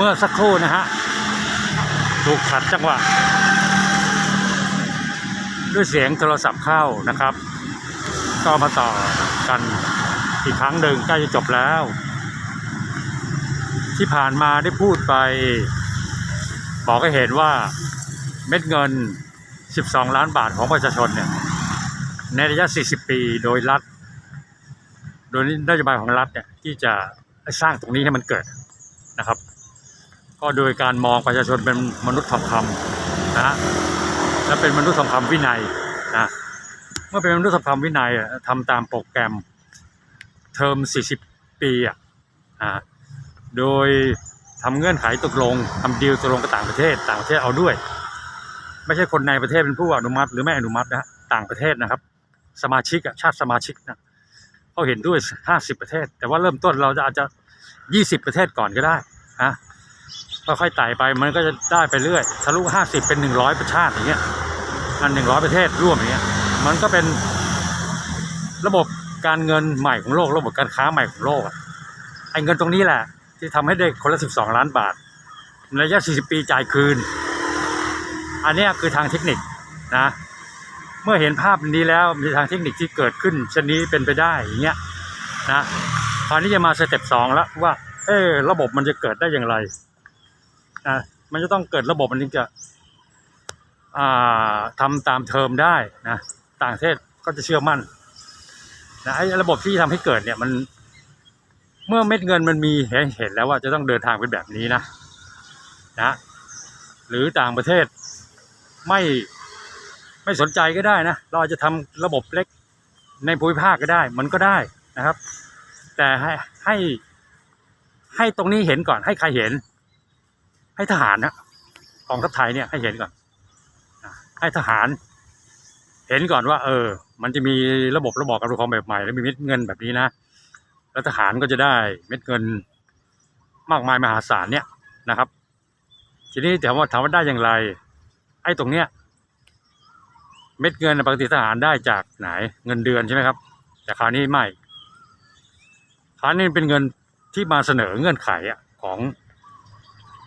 มื่อสักครู่นะฮะ ถูกขัดจังหวะ ด้วยเสียงโทรศัพท์เข้านะครับ ก็มาต่อกันอีกครั้งหนึ่งใกล้จะจบแล้ว ที่ผ่านมาได้พูดไป บอกให้เห็นว่าเม็ดเงิน 12 ล้านบาทของประชาชนเนี่ยในระยะ 40 ปีโดยรัฐ โดยนโยบายของรัฐเนี่ยที่จะสร้างตรงนี้ให้มันเกิด ก็โดยการมองประชาชนเป็นมนุษย์ทองคำนะฮะและเป็นมนุษย์ทองคำวินัยนะเมื่อเป็นมนุษย์ทองคำวินัยอะทำตามโปรแกรมเทอม 40 ปีอะอ่าโดยทำเงื่อนไขตกลงทำดีลตกลงกับต่างประเทศ ต่างประเทศเอาด้วย ไม่ใช่คนในประเทศเป็นผู้อนุมัติ หรือไม่อนุมัตินะฮะต่างประเทศนะครับ สมาชิกชาติสมาชิกนะเขาเห็นด้วย 50 ประเทศ แต่ว่าเริ่มต้นเราจะอาจจะ 20 ประเทศก่อนก็ได้นะ ค่อยๆไต่ไปมันก็จะได้ไปเรื่อยทะลุ50เป็น100ประชาติอย่างเงี้ยอัน100ประเทศร่วมอย่างเงี้ยมันก็เป็นระบบการเงินใหม่ของโลกระบบการค้าใหม่ของโลกอะไอ้เงินตรงนี้แหละ ที่ทำให้ได้คนละ12ล้านบาทในระยะ40ปีจ่ายคืน อันนี้คือทางเทคนิคนะเมื่อเห็นภาพนี้แล้วมีทางเทคนิคที่เกิดขึ้นชนนี้เป็นไปได้อย่างเงี้ยนะคราวนี้จะมาสเต็ปสองแล้วว่า เออระบบมันจะเกิดได้อย่างไร นะมันจะต้องเกิดระบบมันถึงจะอ่าทำตามเทอมได้นะต่างประเทศก็จะเชื่อมั่นนะไอ้ระบบที่ทำให้เกิดเนี่ยมันเมื่อเม็ดเงินมันมีเห็นเห็นแล้วว่าจะต้องเดินทางเป็นแบบนี้นะนะหรือต่างประเทศไม่ไม่สนใจก็ได้นะเราจจะทำระบบเล็กในภูมิภาคก็ได้ มันก็ได้นะครับ แต่ให้ให้ให้ตรงนี้เห็นก่อนให้ใครเห็น ให้ทหารนะกองทัพไทยเนี่ยให้เห็นก่อนให้ทหาร เห็นก่อนว่า เออ มันจะมีระบบระบอบการปกครองแบบใหม่ แล้วมีเม็ดเงินแบบนี้นะแล้วทหารก็จะได้เม็ดเงินมากมายมหาศาลเนี่ยนะครับ ทีนี้ถามว่าถามว่าได้อย่างไร ไอ้ตรงเนี้ย เม็ดเงินปกติทหารได้จากไหนเงินเดือนใช่ไหมครับ แต่คราวนี้ไม่คราวนี้เป็นเงินที่มาเสนอเงื่อนไขอะของ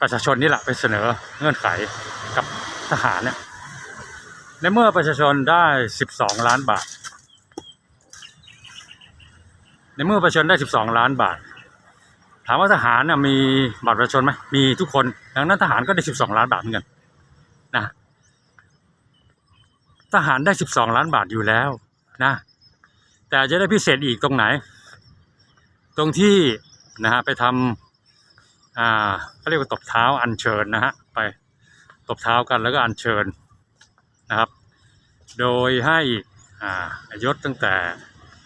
ประชาชนนี่แหละไปเสนอเงื่อนไขกับทหารเนี่ยในเมื่อประชาชนได้สิบสองล้านบาท ในเมื่อประชาชนได้สิบสองล้านบาท ถามว่าทหารน่ะมีบัตรประชาชนไหมมีทุกคนดังนั้นทหารก็ได้สิบสองล้านบาทเหมือนกันนะทหารได้สิบสองล้านบาทอยู่แล้วนะ แต่จะได้พิเศษอีกตรงไหน ตรงที่นะฮะไปทำ อ่าเขาเรียกว่าตบเท้าอัญเชิญนะฮะไปตบเท้ากันแล้วก็อัญเชิญนะครับ โดยให้อ่ายศตั้งแต่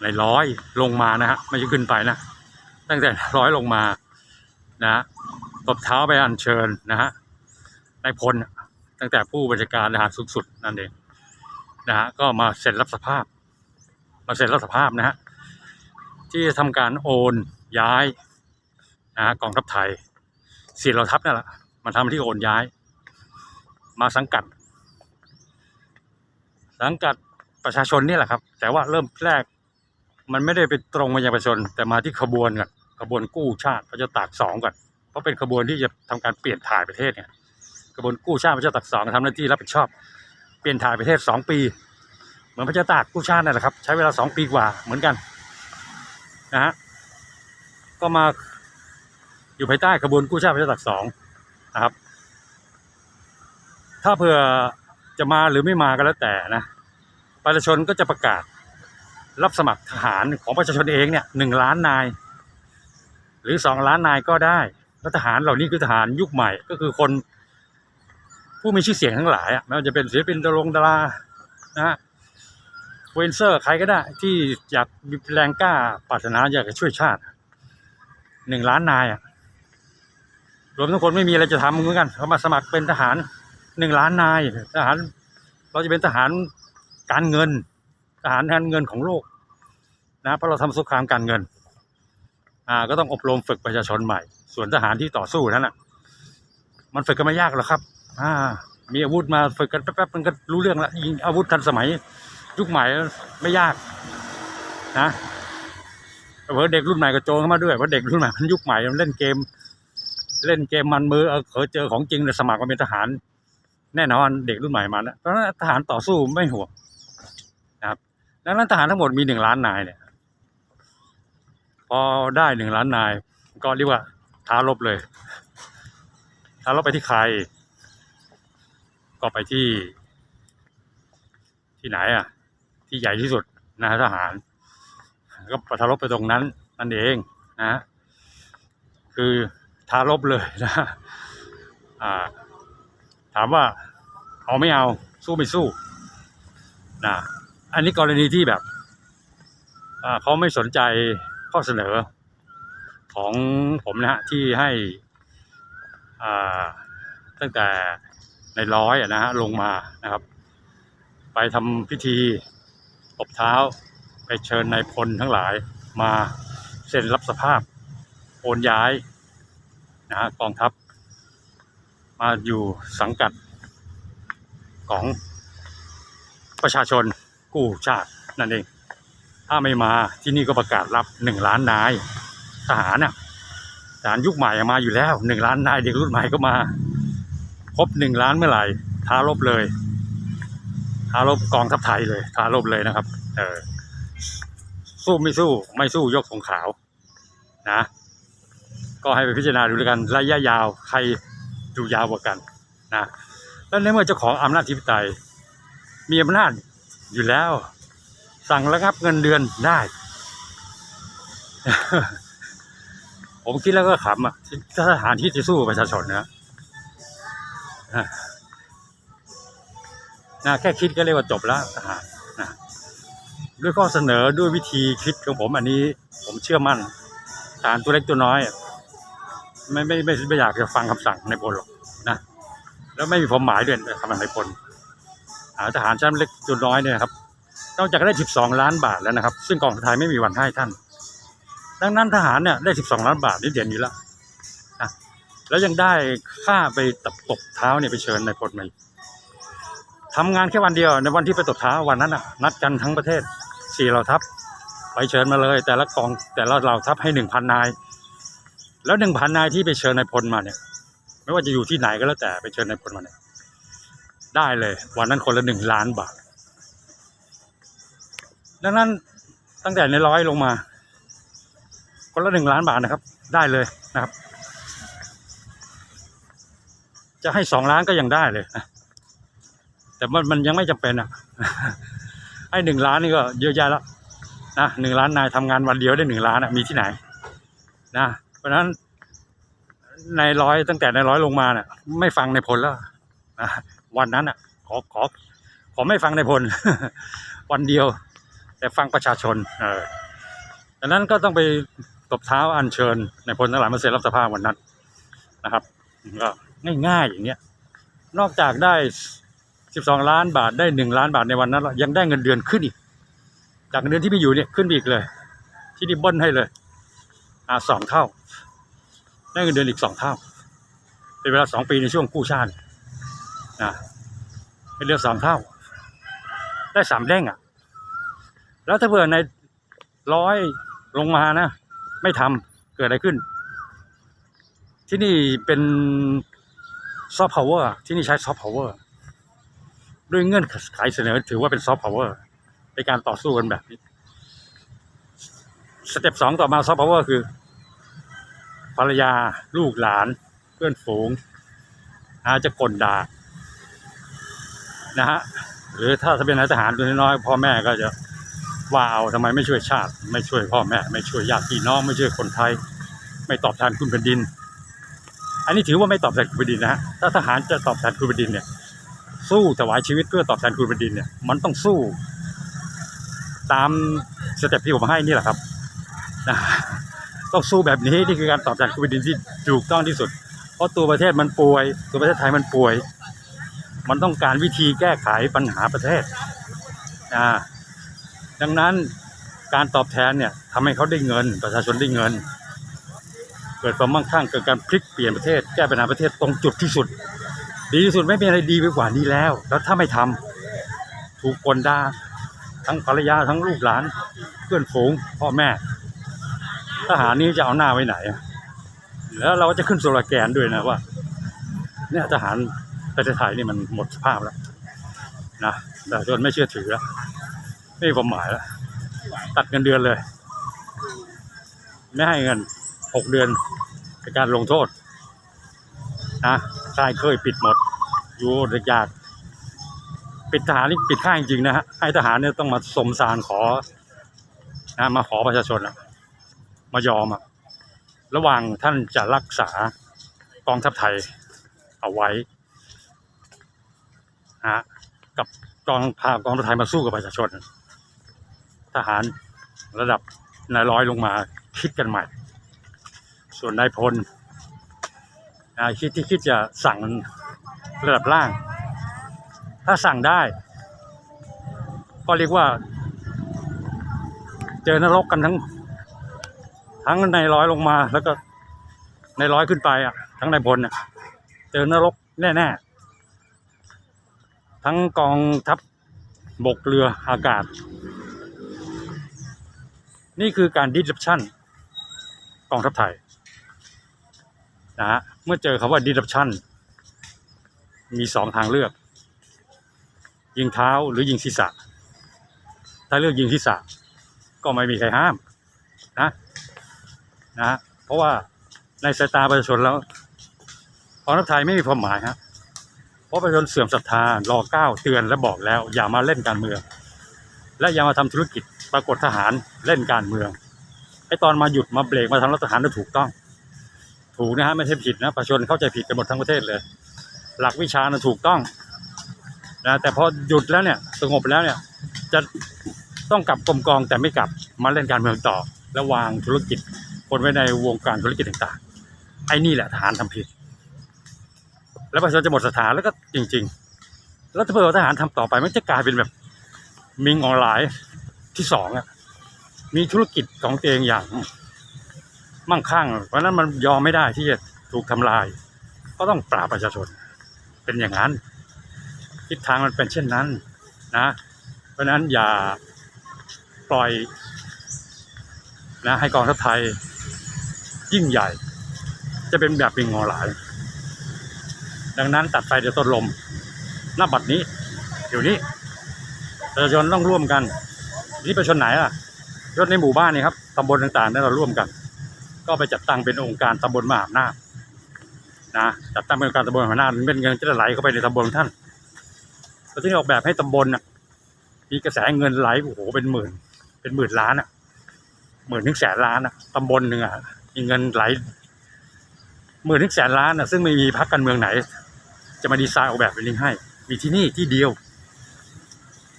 ในร้อยลงมานะฮะไม่ใช่ขึ้นไปนะตั้งแต่ร้อยลงมานะฮะตบเท้าไปอัญเชิญนะฮะในพลตั้งแต่ผู้บัญชาการทหารสูงสุดนั่นเองนะฮะก็มาเซ็นรับสภาพ มาเซ็นรับสภาพนะฮะที่จะทำการโอนย้ายนะฮะกองทัพไทย สี่เหล่าทัพนั่นแหละมาทำที่โอนย้าย มาสังกัด สังกัดประชาชนนี่แหละครับ แต่ว่าเริ่มแรก มันไม่ได้ไปตรงมายังประชาชน แต่มาที่ขบวนก่อนขบวนกู้ชาติพระเจ้าตากสองก่อนเพราะเป็นขบวนที่จะทำการเปลี่ยนถ่ายประเทศเนี่ยขบวนกู้ชาติพระเจ้าตากสองทำหน้าที่รับผิดชอบ เปลี่ยนถ่ายประเทศสองปี เหมือนพระเจ้าตากกู้ชาตินั่นแหละครับ ใช้เวลาสองปีกว่าเหมือนกันนะฮะก็มา อยู่ภายใต้ขบวนกู้ชาติพระเจ้าตากสองนะครับ ถ้าเผื่อจะมาหรือไม่มาก็แล้วแต่นะ ประชาชนก็จะประกาศรับสมัครทหารของประชาชนเองเนี่ยหนึ่งล้านนาย หรือสองล้านนายก็ได้แล้วทหารเหล่านี้คือทหารยุคใหม่ ก็คือคนผู้มีชื่อเสียงทั้งหลายอะไม่ว่าจะเป็นศิลปินดารงดารานะฮะเวนเซอร์ใครก็ได้ ที่อยากมีแรงกล้าปรารถนาอยากจะช่วยชาติหนึ่งล้านนายอะ รวมทั้งคนไม่มีอะไรจะทำเหมือนกันเขามาสมัครเป็นทหารหนึ่งล้านนายทหาร เราจะเป็นทหารการเงิน ทหารการเงินของโลกนะเพราะเราทำสงครามการเงินอ่าก็ต้องอบรมฝึกประชาชนใหม่ ส่วนทหารที่ต่อสู้นั้นอะ มันฝึกกันไม่ยากหรอกครับ อ่า มีอาวุธมาฝึกกันแป๊บๆมันก็รู้เรื่องละยิงอาวุธทันสมัย ยุคใหม่ไม่ยากนะเพราะเด็กรุ่นใหม่ก็โจงเข้ามาด้วยเพราะเด็กรุ่นใหม่มันยุคใหม่มันเล่นเกม เล่นเกมมันมือเออเคยเจอของจริงเลยสมัครมาเป็นทหาร แน่นอนเด็กรุ่นใหม่มาแล้วเพราะฉะนั้นทหารต่อสู้ไม่ห่วงนะครับดังนั้นทหารทั้งหมดมีหนึ่งล้านนายเนี่ยพอได้หนึ่งล้านนาย ก็เรียกว่าท้ารบเลยท้ารบไปที่ใคร ก็ไปที่ ที่ไหนอะ ที่ใหญ่ที่สุดนะทหาร ก็ประทารบไปตรงนั้นนั่นเองนะ คือ ทารบเลยนะถามว่าเอาไม่เอาสู้ไม่สู้นะอันนี้กรณีที่แบบเขาไม่สนใจข้อเสนอของผมนะฮะที่ให้ตั้งแต่ในร้อยนะฮะลงมานะครับ ไปทำพิธีตบเท้า ไปเชิญนายพลทั้งหลายมาเซ็นรับสภาพโอนย้าย นะฮะกองทัพ มาอยู่สังกัดของประชาชนกู้ชาตินั่นเอง ถ้าไม่มาที่นี่ก็ประกาศรับหนึ่งล้านนายทหารน่ะทหารยุคใหม่มาอยู่แล้วหนึ่งล้านนายเด็กรุ่นใหม่ก็มา ครบหนึ่งล้านเมื่อไหร่ท้ารบเลยท้ารบกองทัพไทยเลยท้ารบเลยนะครับ เออสู้ไม่สู้ไม่สู้ยกธงขาวนะ ก็ให้ไปพิจารณาดูแล้วกันระยะยาวใครอยู่ยาวกว่ากันนะแล้วในเมื่อเจ้าของอำนาจธิปไตย มีอำนาจอยู่แล้ว สั่งระงับเงินเดือนได้ ผมคิดแล้วก็ขำอะถ้าทหารที่จะสู้ประชาชนนะนะแค่คิดก็เรียกว่าจบแล้วทหารนะด้วยข้อเสนอด้วยวิธีคิดของผมอันนี้ ผมเชื่อมั่นทหารตัวเล็กตัวน้อย ไม่ไม่ไม่ไม่อยากจะฟังคำสั่งในพลหรอกนะแล้วไม่มีความหมายด้วยคำสั่งในพลทหารชั้นเล็กตัวน้อยเนี่ยครับนอกจากได้ 12 ล้านบาทแล้วนะครับ ซึ่งกองทัพไทยไม่มีวันให้ท่าน ดังนั้นทหารเนี่ยได้ 12 ล้านบาทนี่เด่นอยู่แล้วนะแล้วยังได้ค่าไปตบตบเท้าเนี่ยไปเชิญในพลมาทำงานแค่วันเดียวในวันที่ไปตบเท้าวันนั้นอะนัดกันทั้งประเทศสี่เหล่าทัพไปเชิญมาเลย แต่ละกองแต่ละเหล่าทัพให้หนึ่งพันนาย แล้วหนึ่งพันนายที่ไปเชิญนายพลมาเนี่ย ไม่ว่าจะอยู่ที่ไหนก็แล้วแต่ไปเชิญนายพลมาเนี่ย ได้เลยวันนั้นคนละหนึ่งล้านบาท ดังนั้นตั้งแต่ในร้อยลงมา คนละหนึ่งล้านบาทนะครับ ได้เลยนะครับ จะให้สองล้านก็ยังได้เลยนะแต่มันมันยังไม่จำเป็นอะให้หนึ่งล้านนี่ก็เยอะแยะแล้วนะหนึ่งล้านนายทำงานวันเดียวได้หนึ่งล้านอะมีที่ไหน นะ เพราะนั้นในร้อยตั้งแต่ในร้อยลงมาเนี่ยไม่ฟังในพลแล้วนะวันนั้นอะ ขอขอขอไม่ฟังในพล วันเดียว แต่ฟังประชาชน เออดังนั้นก็ต้องไปตบเท้าอัญเชิญในพลทั้งหลายมาเซ็นรับสภาพวันนั้นนะครับก็ง่ายๆอย่างเงี้ย นอกจากได้ 12 ล้านบาทได้ 1 ล้านบาทในวันนั้นแล้วยังได้เงินเดือนขึ้นอีก จากเงินเดือนที่มีอยู่เนี่ยขึ้นอีกเลย ที่ดิบบิ้ลให้เลย อ่าสองเท่าได้เงินเดือนอีกสองเท่า เป็นเวลาสองปีในช่วงกู้ชาตินะเป็นเดือสองเท่า ได้สามเด้งอะ แล้วถ้าเผื่อในร้อยลงมานะ ไม่ทำเกิดอะไรขึ้น ที่นี่เป็นซอฟต์พาวเวอร์ที่นี่ใช้ซอฟต์พาวเวอร์ด้วยเงื่อนไขเสนอถือว่าเป็นซอฟต์พาวเวอร์ในการต่อสู้กันแบบนี้ สเต็ปสองต่อมาซอฟต์พาวเวอร์คือ ภรรยาลูกหลาน เพื่อนฝูง อาจจะกลด่านะฮะหรือถ้าเป็นนายทหารตัวน้อยๆพ่อแม่ก็จะว่าเอาทำไมไม่ช่วยชาติ ไม่ช่วยพ่อแม่ ไม่ช่วยญาติพี่น้องไม่ช่วยคนไทย ไม่ตอบแทนคุณแผ่นดิน อันนี้ถือว่าไม่ตอบแทนคุณแผ่นดินนะฮะถ้าทหารจะตอบแทนคุณแผ่นดินเนี่ย สู้ถวายชีวิตเพื่อตอบแทนคุณแผ่นดินเนี่ยมันต้องสู้ ตามสเต็ปที่ผมให้นี่แหละครับ นะต้องสู้แบบนี้นี่คือการตอบแทนคุณแผ่นดินที่ถูกต้องที่สุด เพราะตัวประเทศมันป่วย ตัวประเทศไทยมันป่วย มันต้องการวิธีแก้ไขปัญหาประเทศอ่าดังนั้นการตอบแทนเนี่ยทำให้เขาได้เงิน ประชาชนได้เงิน เกิดความมั่งคั่งเกิดการพลิกเปลี่ยนประเทศ แก้ปัญหาประเทศตรงจุดที่สุด ดีที่สุดไม่มีอะไรดีไปกว่านี้แล้ว แล้วถ้าไม่ทำถูกกลด่าทั้งภรรยาทั้งลูกหลาน เพื่อนฝูงพ่อแม่ ทหารนี้จะเอาหน้าไว้ไหน แล้วเราก็จะขึ้นโซลาแกนด้วยนะว่าเนี่ยทหารประเทศไทยนี่มันหมดสภาพแล้วนะแต่จนไม่เชื่อถือแล้วไม่มีความหมายแล้ว ตัดเงินเดือนเลย ไม่ให้เงินหกเดือนในการลงโทษนะค่ายเคยปิดหมด อยู่เด็กยากปิดทหารนี่ปิดค่ายจริงๆนะฮะให้ทหารเนี่ยต้องมาสมสารขอนะมาขอประชาชนอะ มายอมอะระหว่างท่านจะรักษากองทัพไทยเอาไว้ฮะกับกองพากองทัพไทยมาสู้กับประชาชน ทหารระดับนายร้อยลงมาคิดกันใหม่ ส่วนนายพลคิดที่คิดจะสั่งระดับล่าง ถ้าสั่งได้ ก็เรียกว่า เจอนรกกันทั้ง ทั้งในร้อยลงมาแล้วก็ในร้อยขึ้นไปอะ ทั้งในพลอะเจอนรกแน่ ๆ ทั้งกองทัพบกเรืออากาศ นี่คือการดิส r ั p ชั่นกองทัพไทยนะฮะเมื่อเจอคำว่า disruption มีสองทางเลือก ยิงเท้าหรือยิงศีรษะ ถ้าเลือกยิงศีรษะก็ไม่มีใครห้ามนะ นะเพราะว่าในสายตาประชาชนแล้วกองทัพไทยไม่มีความหมายฮะเพราะประชาชนเสื่อมศรัทธารอเก้าเตือนและบอกแล้ว อย่ามาเล่นการเมือง และอย่ามาทำธุรกิจปรากฏทหารเล่นการเมืองไอตอนมาหยุดมาเบรกมาทำรัฐประหารน่ะถูกต้อง ถูกนะฮะไม่ใช่ผิดนะประชาชนเข้าใจผิดกันหมดทั้งประเทศเลย หลักวิชานะถูกต้องนะแต่พอหยุดแล้วเนี่ยสงบแล้วเนี่ย จะต้องกลับกลมกองแต่ไม่กลับมาเล่นการเมืองต่อ แล้ววางธุรกิจ คนไว้ในวงการธุรกิจต่างๆ ไอ้นี่แหละทหารทำผิด แล้วประชาชนจะหมดศรัทธาแล้วก็จริง ๆ แล้วถ้าเผื่อทหารทำต่อไปมันจะกลายเป็นแบบมิงออนไลน์ที่สองอะมีธุรกิจของตัวเองอย่าง มั่งคั่ง เพราะนั้นมันยอมไม่ได้ที่จะถูกทำลาย ก็ต้องปราบประชาชน เป็นอย่างนั้นทิศทางมันเป็นเช่นนั้นนะ เพราะนั้นอย่าปล่อยนะให้กองทัพไทย ยิ่งใหญ่ จะเป็นแบบปิงงอหลาย ดังนั้นตัดไฟเดี๋ยวต้นลมหน้าบัดนี้ เดี๋ยวนี้ประชาชนต้องร่วมกัน นี่ประชาชนไหนอะยศในหมู่บ้านนี่ครับตำบลต่างๆนั้นเราร่วมกัน ก็ไปจัดตั้งเป็นองค์การตำบลมหาอำนาจนะจัดตั้งเป็นองค์การตำบลมหาอำนาจเป็นเงินจะไหลเข้าไปในตำบลท่านแล้วที่ออกแบบให้ตำบลน่ะมีกระแสเงินไหลโอ้โหเป็นหมื่น เป็นหมื่นล้านอะหมื่นถึงแสนล้านอะตำบลหนึ่งอะ มีเงินไหลหมื่นถึงแสนล้านอะซึ่งไม่มีพรรคการเมืองไหน จะมาดีไซน์ออกแบบเป็นนี้ให้ มีที่นี่ที่เดียว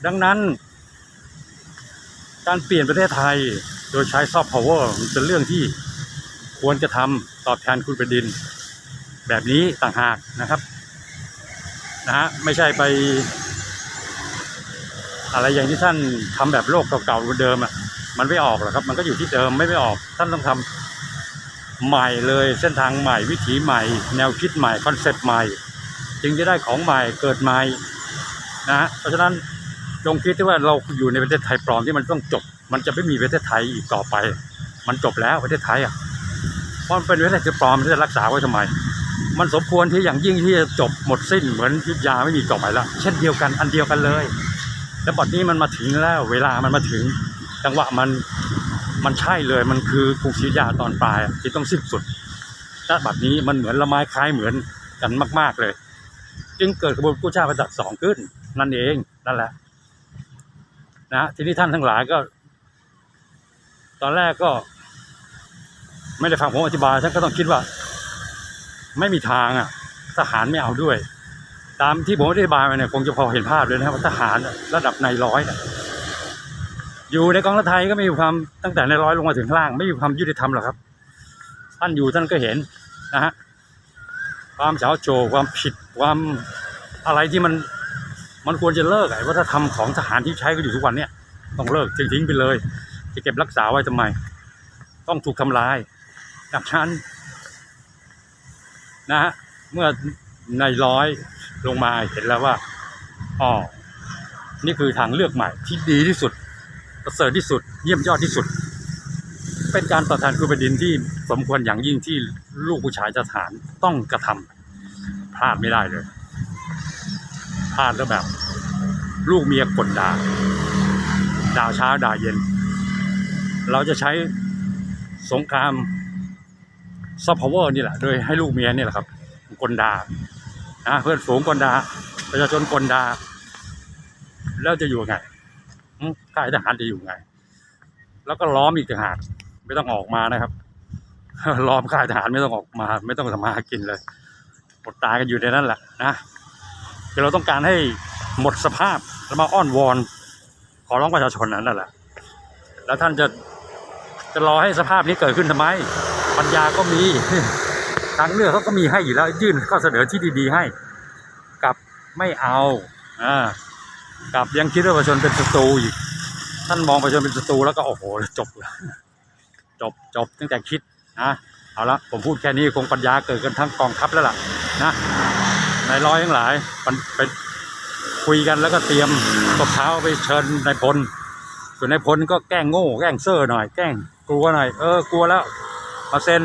ดังนั้น การเปลี่ยนประเทศไทยโดยใช้ซอฟต์พาวเวอร์เป็นเรื่องที่ควรจะทำตอบแทนคุณแผ่นดิน แบบนี้ต่างหากนะครับนะฮะไม่ใช่ไป อะไรอย่างที่ท่านทำแบบโลกเก่าๆเดิมอะมันไม่ออกหรอกครับ มันก็อยู่ที่เดิมไม่ไม่ออก ท่านต้องทำ ใหม่เลยเส้นทางใหม่วิถีใหม่ แนวคิดใหม่คอนเซ็ปต์ใหม่ จึงจะได้ของใหม่เกิดใหม่นะ เพราะฉะนั้นจงคิดที่ว่าเราอยู่ในประเทศไทยปลอมที่มันต้องจบ มันจะไม่มีประเทศไทยอีกต่อไป มันจบแล้วประเทศไทยอะเพราะมันเป็นประเทศไทยปลอมที่จะรักษาไว้ทำไม มันสมควรที่อย่างยิ่งที่จะจบหมดสิ้นเหมือนยุทธยาไม่มีต่อไปแล้ว เช่นเดียวกันอันเดียวกันเลย แล้วบัดนี้มันมาถึงแล้ว เวลามันมาถึงจังหวะมัน มันใช่เลยมันคือกรุงศรีอยุธยาตอนปลายที่ต้องสิ้นสุดและบัดนี้มันเหมือนละไม้คล้ายเหมือนกันมาก ๆเลย จึงเกิดกระบวนกู้ชาติประจักษ์สองขึ้น นั่นเองนั่นแหละ นะทีนี้ท่านทั้งหลายก็ ตอนแรกก็ ไม่ได้ฟังผมอธิบายท่านก็ต้องคิดว่า ไม่มีทางอะ ทหารไม่เอาด้วย ตามที่ผมอธิบายมาเนี่ยคงจะพอเห็นภาพเลยนะครับว่าทหารระดับในร้อยเนี่ย อยู่ในกองทัพไทยก็ไม่มีความตั้งแต่ในร้อยลงมาถึงล่าง ไม่มีความยุติธรรมหรอกครับ ท่านอยู่ท่านก็เห็นนะฮะความเฉาโจวความผิดความอะไรที่มันมันควรจะเลิกไอ้วัฒนธรรมของทหารที่ใช้กันอยู่ทุกวันเนี่ยต้องเลิกทิ้งไปเลย จะเก็บรักษาไว้ทำไม ต้องถูกทำลายดังนั้นนะฮะเมื่อในร้อยลงมาเห็นแล้วว่าอ๋อนี่คือทางเลือกใหม่ที่ดีที่สุด ประเสริฐที่สุด เยี่ยมยอดที่สุด เป็นการตอบแทนคุณแผ่นดินที่สมควรอย่างยิ่งที่ลูกผู้ชายจะฐานต้องกระทำพลาดไม่ได้เลยพลาดแล้วแบบ ลูกเมียกดด่าด่าเช้าด่าเย็น เราจะใช้สงครามซอฟต์พาวเวอร์นี่แหละ โดยให้ลูกเมียนี่แหละครับกลดานะเพื่อนฝูงกลดา ประชาชนกลดา แล้วจะอยู่ไง ค่ายทหารจะอยู่ไง แล้วก็ล้อมอีกต่างหากไม่ต้องออกมานะครับ ล้อมค่ายทหารไม่ต้องออกมา ไม่ต้องทำมาหากินเลยอดตายกันอยู่ในนั้นแหละนะคือเราต้องการให้หมดสภาพแล้วมาอ้อนวอน ขอร้องประชาชนนั้นนั่นแหละ แล้วท่านจะจะรอให้สภาพนี้เกิดขึ้นทำไม ปัญญาก็มีทางเลือกเขาก็มีให้อยู่แล้วยื่นข้อเสนอที่ดี ๆ ให้ กับไม่เอาอ่า กลับยังคิดว่าประชาชนเป็นศัตรูอีก ท่านมองประชาชนเป็นศัตรูแล้วก็โอ้โหจบเลยจบจบตั้งแต่คิดนะเอาละผมพูดแค่นี้คงปัญญาเกิดกันทั้งกองทัพแล้วล่ะนะนายร้อยทั้งหลายมันไปคุยกันแล้วก็เตรียมตบเท้าไปเชิญนายพลส่วนนายพลก็แกล้งโง่แกล้งเซ่อหน่อยแกล้งกลัวหน่อยเออกลัวแล้วมาเซ็น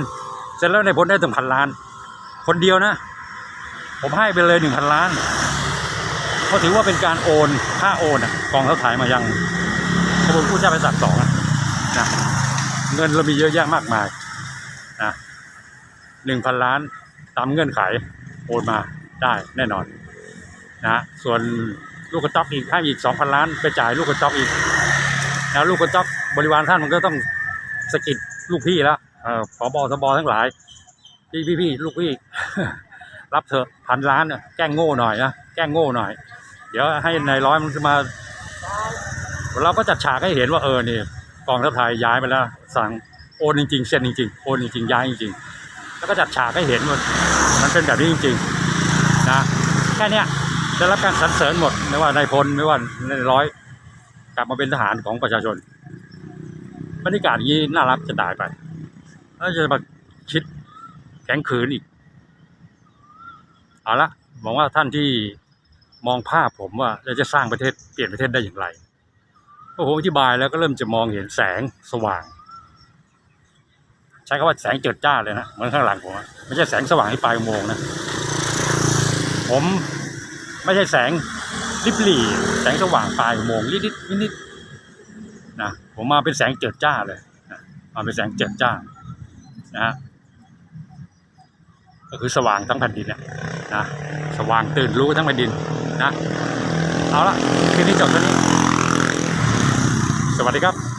เซ็นแล้วนายพลได้ถึงพันล้าน คนเดียวนะ ผมให้ไปเลยหนึ่งพันล้าน เพราถือว่าเป็นการโอนค่าโอนอะกองทัพถ่ายมายังขบวนผู้เจ้าไปสักสองนะเงินเรามีเยอะแยะมากมายนะหนึ่งพันล้านตามเงื่อนไขโอนมาได้แน่นอนนะส่วนลูกกระจอกอีกให้อีกสองพันล้านไปจ่ายลูกกระจอกอีกแล้วลูกกระจอกบริวารท่านมันก็ต้องสกิดลูกพี่แล้วเออผบสบทั้งหลาย พี่พี่พี่ลูกพี่ รับเถอะพันล้านน่ะแกล้งโง่หน่อยนะแกล้งโง่หน่อย เดี๋ยวให้นายร้อยมันจะมา เราก็จัดฉากให้เห็นว่าเออนี่กองทัพไทยย้ายไปแล้ว สั่งโอนจริงๆเซ็นจริงๆโอนจริงๆย้ายจริงๆแล้วก็จัดฉากให้เห็นว่ามันเป็นแบบนี้จริงๆนะแค่เนี้ยได้รับการสรรเสริญหมดไม่ว่านายพลไม่ว่านายร้อย กลับมาเป็นทหารของประชาชนบรรยากาศอย่างนี้น่ารักจะตายไปแล้วจะมาคิดแข็งขืนอีกเอาละหวังว่าท่านที่ มองภาพผมว่าเราจะสร้างประเทศเปลี่ยนประเทศได้อย่างไรพอผมอธิบายแล้วก็เริ่มจะมองเห็นแสงสว่าง ใช้คำว่าแสงเจิดจ้าเลยนะเหมือนข้างหลังผมอะไม่ใช่แสงสว่างที่ปลายโมงนะ ผมไม่ใช่แสงริบหรี่แสงสว่างปลายโมงค์นิดนิดนะผมมาเป็นแสงเจิดจ้าเลยนะมาเป็นแสงเจิดจ้านะฮะก็คือสว่างทั้งแผ่นดินนะนะสว่างตื่นรู้ทั้งแผ่นดิน นะ เอาละคลิปนี้จบเท่านี้ สวัสดีครับ